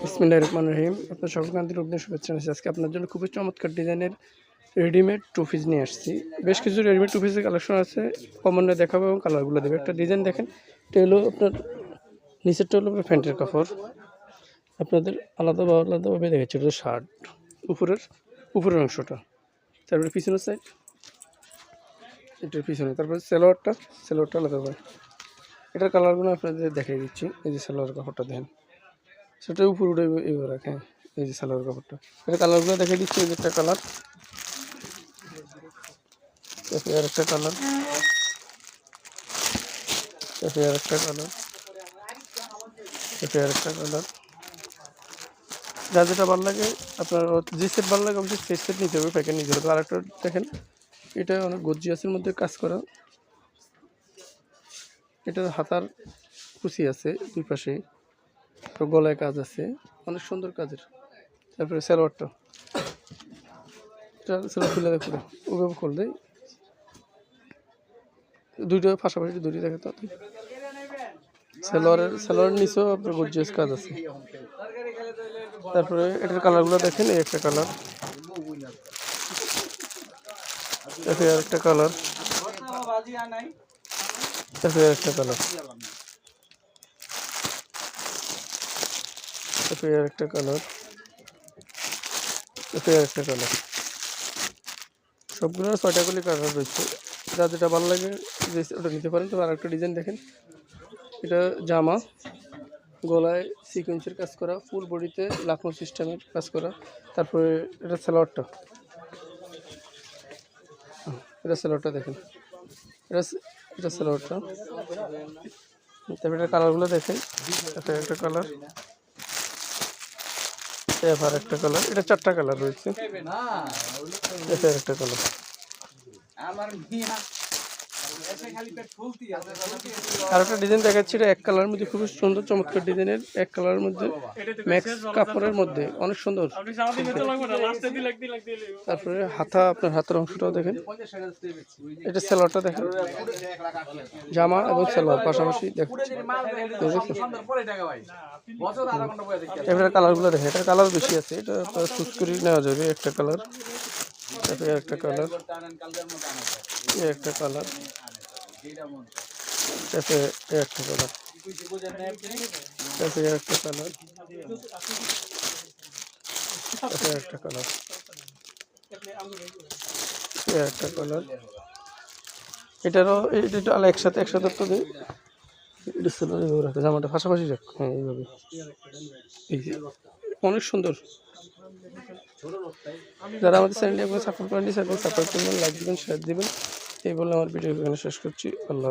বিসমিল্লাহ রহমান রহিম আপনার সকল কান্তির শুভেচ্ছা জানাচ্ছি। আজকে আপনার জন্য খুবই চমৎকার ডিজাইনের রেডিমেড টুপিস নিয়ে আসছি। বেশ কিছু রেডিমেড টুপিসের কালেকশন আছে। কমনে দেখাবো এবং কালারগুলো দেবে। একটা ডিজাইন দেখেন, এটা হলো আপনার, নিচেরটা হলো প্যান্টের কাপড়। আপনাদের আলাদা বা আলাদাভাবে দেখেছি এটা শার্ট উপরের উপরের অংশটা। তারপরে পিছনের সাইড এটার পিছনে। তারপরে সেলোয়ারটা সেলোয়ারটা আলাদাভাবে এটার কালারগুলো আপনাদের দেখিয়ে দিচ্ছি। এই যে সালোয়ার কাপড়টা দেখেন। সেটা উপর উঠে এবার রাখেন এই যে সালোয়ার কাপড়টা। এটা কালারগুলো দেখিয়ে দিচ্ছি, এই যে একটা কালার আর একটা কালার কালার আর একটা কালার যা যেটা ভালো লাগে, আপনার যে সেট ভালো লাগে, অবশ্যই সেই সেট নিতে হবে প্যাকেট নিতে হবে। আর একটা দেখেন, এটা অনেক গর্জিয়াসের মধ্যে কাজ করা। এটা হাতার কুচি আছে দুই পাশে। গলায় কাজ আছে। অনেক সুন্দর কাজের। তারপরে সালোয়ারটা। এটা সালোয়ার খুলে দেখো ওভাবে খুল দেয় দুইটা পাশাপাশি দুইটি দেখে তো সালোয়ারের সালোয়ারের নিচেও আপনার গর্জিয়াস কাজ আছে। তারপরে এটার কালারগুলো দেখেন, এই একটা কালার। আর একটা কালার। তারপরে আর একটা কালার আর একটা একটা কালার সবগুলো ছয়টা কালার রয়েছে। যা যেটা ভালো লাগে ওটা নিতে পারেন। তো আর একটা ডিজাইন দেখেন। এটা জামা। গলায় সিকোয়েন্সের কাজ করা ফুল বডিতে লাখনো সিস্টেমের কাজ করা। তারপরে এটা সালোয়ারটা। এটা সালোয়ারটা দেখেন। এটা এটা সালোয়ারটা তারপরে এটার কালারগুলো দেখেন। এটা একটা কালার। এবার একটা কালার। এটা চারটা কালার রয়েছে। এটা একটা কালার। আর একটা ডিজাইন দেখাচ্ছি, এটা এক কালারের মধ্যে, খুবই সুন্দর, চমৎকার ডিজাইনের এক কালারের মধ্যে ম্যাক্স কাপড়ের মধ্যে, অনেক সুন্দর। তারপরে হাতা, আপনার হাতের অংশটাও দেখেন। এটা সালোয়ারটা দেখেন। জামা এবং সালোয়ার পাশাপাশি দেখেন এবারে কালারগুলো দেখেন এটা কালার বেশি আছে, এটা চুজ করে নেওয়া যাবে, একটা কালার তারপরে একটা কালার একটা কালার একটা কালার একটা কালার একটা কালার একটা কালার এটারও একসাথে একসাথে পাশাপাশি রাখ হ্যাঁ এইভাবে। অনেক সুন্দর। যারা আমাদের চ্যানেলটি আপনার সাপোর্ট করেন সাপোর্ট করবেন লাইক দিবেন শেয়ার দিবেন। এই বলে আমার ভিডিও এখানে শেষ করছি আল্লাহ।